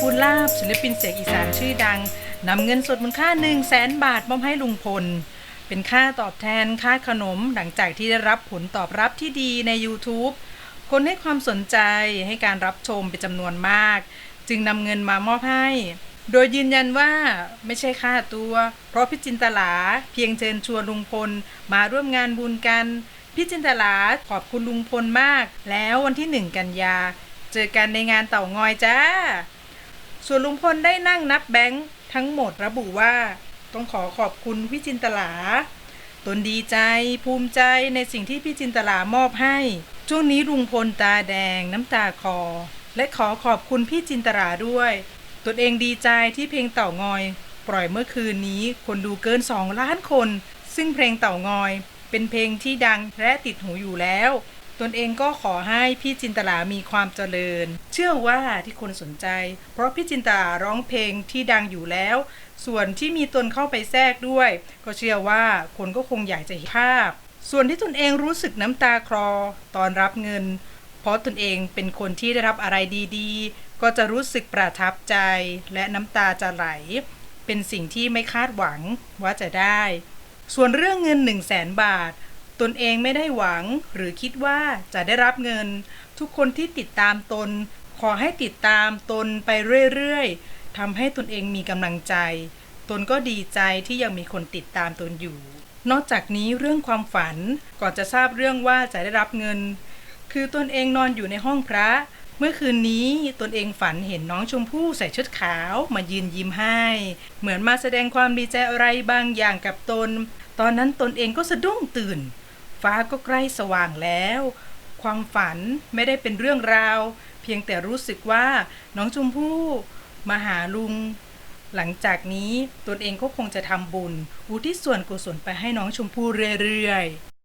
ภูลาภศิลปินเสียงอีสานชื่อดังนำเงินสดมูลค่า1 0 0 0 0แสนบาทมอบให้ลุงพล เป็นค่าตอบแทนค่าขนมหลังจากที่ได้รับผลตอบรับที่ดีใน YouTube คนให้ความสนใจให้การรับชมเป็นจำนวนมาก จึงนำเงินมามอบให้ โดยยืนยันว่าไม่ใช่ค่าตัว เพราะพี่จินตลาเพียงเชิญชวนลุงพลมาร่วมงานบุญกันพี่จินตลาขอบคุณลุงพลมาก แล้ววันที่หนึ่งกันยา เจอกันในงานเต่างอยจ้า ส่วนลุงพลได้นั่งนับแบงค์ทั้งหมดระบุว่า ต้องขอขอบคุณพี่จินตลา ตนดีใจภูมิใจในสิ่งที่พี่จินตลามอบให้ ช่วงนี้ลุงพลตาแดงน้ำตาคอ และขอขอบคุณพี่จินตลาด้วย ตนเองดีใจที่เพลงเต่างอย ปล่อยเมื่อคืนนี้คนดูเกิน2ล้านคน ซึ่งเพลงเต่างอย เป็นเพลงที่ดังและติดหูอยู่แล้ว ตนเองก็ขอให้พี่จินตลามีความเจริญ เชื่อว่าที่คนสนใจ เพราะพี่จินตลาร้องเพลงที่ดังอยู่แล้ว ส่วนที่มีตนเข้าไปแทรกด้วย ก็เชื่อว่าคนก็คงอยากจะเห็นภาพ ส่วนที่ตนเองรู้สึกน้ำตาคลอตอนรับเงิน เพราะตนเองเป็นคนที่ได้รับอะไรดีๆ ก็จะรู้สึกประทับใจและน้ำตาจะไหล เป็นสิ่งที่ไม่คาดหวังว่าจะได้ ส่วนเรื่องเงิน 1 0 0 0 0แสนบาท ตนเองไม่ได้หวังหรือคิดว่าจะได้รับเงิน ทุกคนที่ติดตามตน ขอให้ติดตามตนไปเรื่อยๆทำให้ตนเองมีกำลังใจ ตนก็ดีใจที่ยังมีคนติดตามตนอยู่ นอกจากนี้เรื่องความฝันก่อนจะทราบเรื่องว่าจะได้รับเงิน คือตนเองนอนอยู่ในห้องพระ เมื่อคืนนี้ตนเองฝันเห็นน้องชมพู่ใส่ชุดขาวมายืนยิ้มให้ เหมือนมาแสดงความดีใจอะไรบางอย่างกับตน ตอนนั้นตนเองก็สะดุ้งตื่น ฟ้าก็ใกล้สว่างแล้ว ความฝันไม่ได้เป็นเรื่องราว เพียงแต่รู้สึกว่าน้องชมพู่มาหาลุง หลังจากนี้ตนเองก็คงจะทำบุญอุทิศส่วนกุศลไปให้น้องชมพู่เรื่อยๆ